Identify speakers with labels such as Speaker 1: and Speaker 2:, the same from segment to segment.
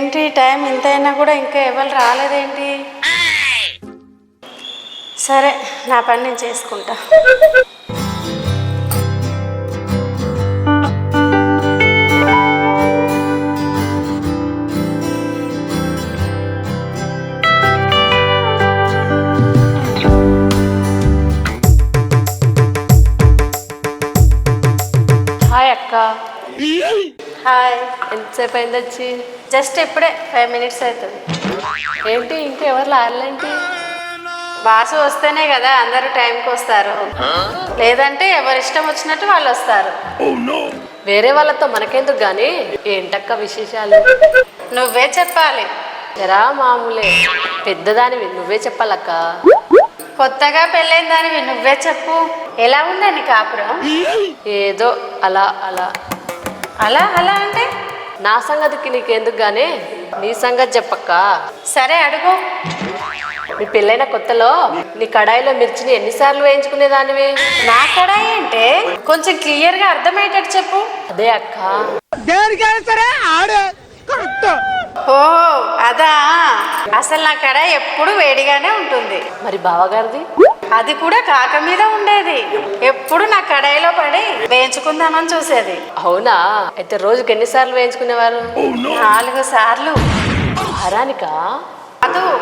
Speaker 1: ఏంటి టైం ఎంతైనా కూడా ఇంకా ఎవరు రాలేదేంటి? సరే నా పని నేను చేసుకుంటా.
Speaker 2: హాయ్ అక్క.
Speaker 1: హాయ్
Speaker 2: ఎంతసేపు అయింది వచ్చి?
Speaker 1: జస్ట్ ఇప్పుడే ఫైవ్ మినిట్స్ అవుతుంది.
Speaker 2: ఏంటి ఇంకా ఎవరు రాలేంటి?
Speaker 1: బాసు వస్తేనే కదా అందరూ టైంకి వస్తారు. లేదంటే ఎవరి ఇష్టం వచ్చినట్టు వాళ్ళు వస్తారు.
Speaker 2: వేరే వాళ్ళతో మనకెందుకు గాని? ఏంటక్క విశేషాలు?
Speaker 1: నువ్వే చెప్పాలి.
Speaker 2: ఎరా మామూలే. పెద్దదానివి నువ్వే చెప్పాలక్క.
Speaker 1: కొత్తగా పెళ్ళైన దానివి నువ్వే చెప్పు. ఎలా ఉందని కాపురం?
Speaker 2: ఏదో అలా అలా.
Speaker 1: అలా అలా అంటే?
Speaker 2: నా సంగతికి నీకెందుకు గానీ నీ సంగతి చెప్పక్క.
Speaker 1: సరే అడుగు.
Speaker 2: మీ పెళ్ళైన కొత్తలో నీ కడాయిలో మిర్చిని ఎన్నిసార్లు వేయించుకునేదానివి?
Speaker 1: నా కడాయి అంటే? కొంచెం క్లియర్గా అర్థమయ్యేటట్టు చెప్పు.
Speaker 2: అదే అక్క.
Speaker 3: సరే ఆడే.
Speaker 1: ఓహో అదా? అసలు నా కడాయి ఎప్పుడు వేడిగానే ఉంటుంది.
Speaker 2: మరి బావగారిది?
Speaker 1: అది కూడా కాక మీద ఉండేది. ఎప్పుడు నా కడాయిలో పడి వేయించుకుందామని చూసేది.
Speaker 2: అవునా? అయితే రోజుకి ఎన్నిసార్లు వేయించుకునేవారు?
Speaker 1: నాలుగు సార్లు.
Speaker 2: వారానికా?
Speaker 1: అదు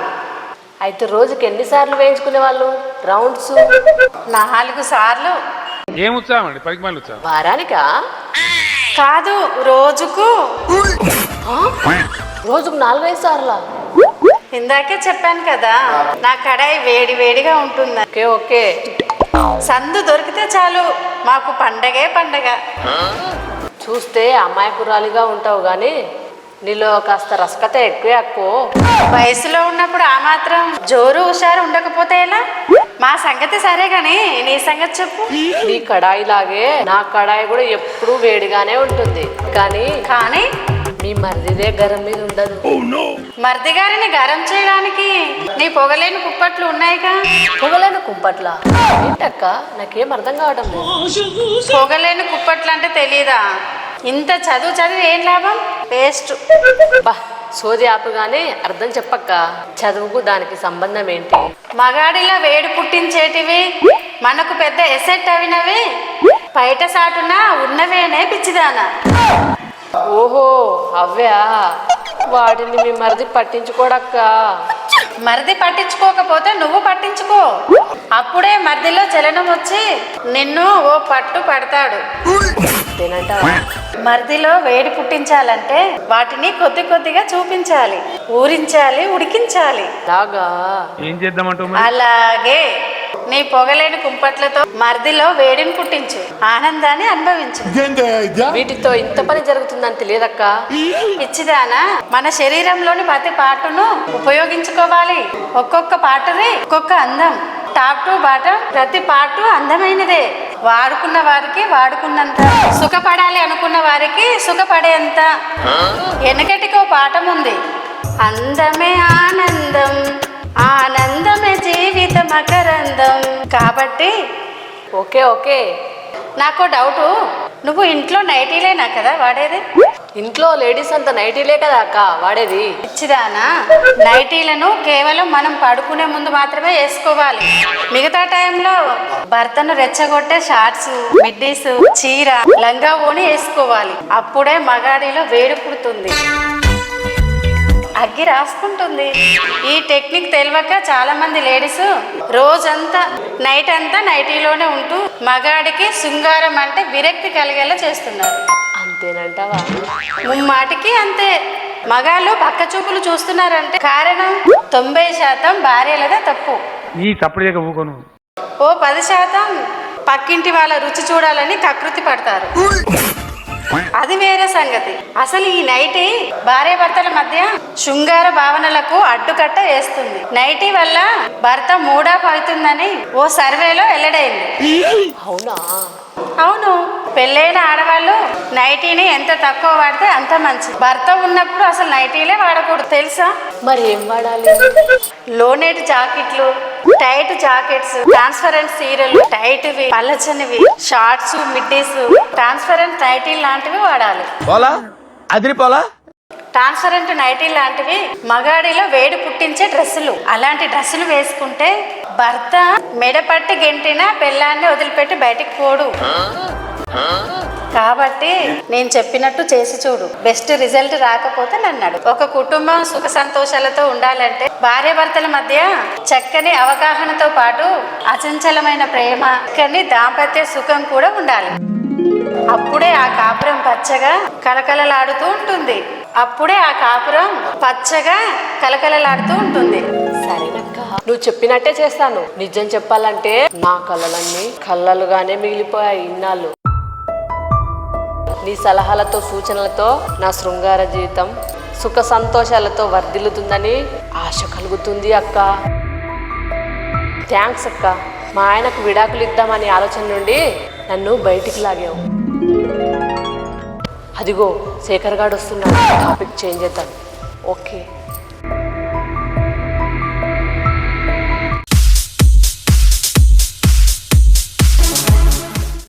Speaker 2: అయితే రోజుకి ఎన్నిసార్లు వేయించుకునే వాళ్ళు రౌండ్స్?
Speaker 1: నాలుగు సార్లు.
Speaker 4: ఏం ఉత్సాహం మళ్ళీ ఉత్సాహం.
Speaker 2: వారానికా?
Speaker 1: కాదు రోజుకు.
Speaker 2: రోజుకు నాలుగైదు సార్లా.
Speaker 1: ఇందాకే చెప్పాను కదా నా కడాయి వేడి వేడిగా ఉంటుంది
Speaker 2: ఓకే ఓకే.
Speaker 1: సందు దొరికితే చాలు మాకు పండగే పండగ.
Speaker 2: చూస్తే అమాయకురాలిగా ఉంటావు కానీ నీలో కాస్త రసకత ఎక్కువే అక్కో.
Speaker 1: వయసులో ఉన్నప్పుడు ఆ మాత్రం జోరు హుషారు ఉండకపోతే ఎలా? మా సంగతి సరే గాని నీ సంగతి చెప్పు.
Speaker 2: నీ కడాయి లాగే నా కడాయి కూడా ఎప్పుడూ వేడిగానే ఉంటుంది. కానీ
Speaker 1: కానీ
Speaker 2: మీ మరిదిదే గరం మీద ఉండదు.
Speaker 1: మర్ది గారిని గరం చేయడానికి నీ పొగలేని కుప్పట్లు ఉన్నాయిగా?
Speaker 2: పొగలేని కుంపట్ల ఏంటక్క? నాకేం అర్థం కావడం లేదు.
Speaker 1: పొగలేని కుప్పట్లు అంటే తెలీదా? ఇంత చదువు చదివి ఏం లాభం? వేస్ట్.
Speaker 2: బా సోది ఆపుగానే అర్థం చెప్పక్క. చదువుకు దానికి సంబంధం ఏంటి?
Speaker 1: మగాడిలా వేడి పుట్టించేటివి? మనకు పెద్ద ఎసెట్ అవినవి? బయట సాటున ఉన్నవేనే పిచ్చిదానా?
Speaker 2: ఓహో అవ్వా వాటిని మీ మరిది పట్టించుకోడక్క.
Speaker 1: మరిది పట్టించుకోకపోతే నువ్వు పట్టించుకో. అప్పుడే మరిదిలో చలనం వచ్చి నిన్ను ఓ పట్టు పడతాడు. మరిదిలో వేడి పుట్టించాలంటే వాటిని కొద్ది కొద్దిగా చూపించాలి. ఊరించాలి ఉడికించాలి.
Speaker 2: అలాగా.
Speaker 1: నీ పొగలేని కుంపట్లతో మరిదిలో వేడిని పుట్టించు. ఆనందాన్ని అనుభవించు.
Speaker 2: వీటితో ఇంత పని జరుగుతుందని తెలియదక్క
Speaker 1: పిచ్చిదానా మన శరీరంలోని ప్రతి పార్టును ఉపయోగించుకోవాలి. ఒక్కొక్క పార్టుది ఒక్కొక్క అందం. టాప్ టు బాటం ప్రతి పార్టు అందమైనదే. వాడుకున్న వారికి వాడుకున్నంత. సుఖపడాలి అనుకున్న వారికి సుఖపడేంత. వెనకటికో పాఠం ఉంది అందమే ఆనందం. జీవిత మకరందం. కాబట్టి
Speaker 2: ఓకే ఓకే.
Speaker 1: నాకు డౌటు నువ్వు ఇంట్లో నైటీలేనా కదా వాడేది?
Speaker 2: ఇంట్లో లేడీస్ అంత నైటీలే కదా అక్క వాడేది.
Speaker 1: పిచ్చిదానా నైటీలను కేవలం మనం పడుకునే ముందు మాత్రమే వేసుకోవాలి. మిగతా టైంలో భర్తను రెచ్చగొట్టే షార్ట్స్ మిడ్డీస్ చీర లంగా ఓని వేసుకోవాలి. అప్పుడే మగాడిలో వేడి పుడుతుంది. అగ్గి రాసుకుంటుంది. ఈ టెక్నిక్ తెలియక చాలా మంది లేడీస్ రోజంతా నైట్ అంతా నైటీలోనే ఉంటూ మగాడికి శృంగారం అంటే విరక్తి కలిగేలా చేస్తున్నారు.
Speaker 2: అంతేనంటావా?
Speaker 1: ముమ్మాటికి అంతే. మగాళ్ళు పక్క చూపులు చూస్తున్నారంటే కారణం తొంభై శాతం భార్యలదే తప్పు.
Speaker 4: ఈ చప్పుడు చేయక ఊకోను
Speaker 1: ఓ పది శాతం పక్కింటి వాళ్ళ రుచి చూడాలని కకృతి పడతారు. అది వేరే సంగతి. అసలు ఈ నైటీ భార్య భర్తల మధ్య శృంగార భావనలకు అడ్డుకట్ట వేస్తుంది. నైటీ వల్ల భర్త మూడాఫ్ అవుతుందని ఓ సర్వేలో వెల్లడైంది.
Speaker 2: అవునా?
Speaker 1: అవును. పెళ్ళైన ఆడవాళ్ళు నైటీని ఎంత తక్కువ వాడితే అంత మంచిది. భర్త ఉన్నప్పుడు అసలు నైటీలే వాడకూడదు. తెలుసా?
Speaker 2: మరి ఏం వాడాలి?
Speaker 1: లోనెట్ జాకెట్లు టైట్ జాకెట్స్ ట్రాన్స్పరెంట్ సీరలు టైట్వి పల్లచనివి షార్ట్స్ మిడ్డీస్ ట్రాన్స్పరెంట్ నైటీ లాంటివి వాడాలి.
Speaker 3: పోలా? అదిరిపోలా
Speaker 1: ట్రాన్స్పరెంట్ నైటీ లాంటివి మగాడిలో వేడి పుట్టించే డ్రెస్సులు. అలాంటి డ్రెస్సులు వేసుకుంటే భర్త మెడపట్టి గెంటిన పెళ్ళాన్ని వదిలిపెట్టి బయటికి పోడు. కాబట్టి నేను చెప్పినట్టు చేసి చూడు. బెస్ట్ రిజల్ట్ రాకపోతే నన్ను ఒక కుటుంబం సుఖ సంతోషాలతో ఉండాలంటే భార్య భర్తల మధ్య చక్కని అవగాహనతో పాటు అచంచలమైన ప్రేమ చక్కని దాంపత్య సుఖం కూడా ఉండాలి. అప్పుడే ఆ కాపురం పచ్చగా కలకలలాడుతూ ఉంటుంది. అప్పుడే ఆ కాపురం పచ్చగా కలకలలాడుతూ ఉంటుంది.
Speaker 2: సరేనక్క నువ్వు చెప్పినట్టే చేస్తాను. నిజం చెప్పాలంటే నా కళ్ళలన్నీ కళ్ళలుగానే మిగిలిపోయాయి ఇన్నాళ్ళు. నీ సలహాలతో సూచనలతో నా శృంగార జీవితం సుఖ సంతోషాలతో వర్ధిల్లుతుందని ఆశ కలుగుతుంది అక్క. థ్యాంక్స్ అక్క. మా ఆయనకు విడాకులు ఇద్దామనే ఆలోచన నుండి నన్ను బయటికి లాగావు. అదిగో శేఖర్ గాడు వస్తున్నాడు. టాపిక్ చేంజ్ చేద్దాం. ఓకే.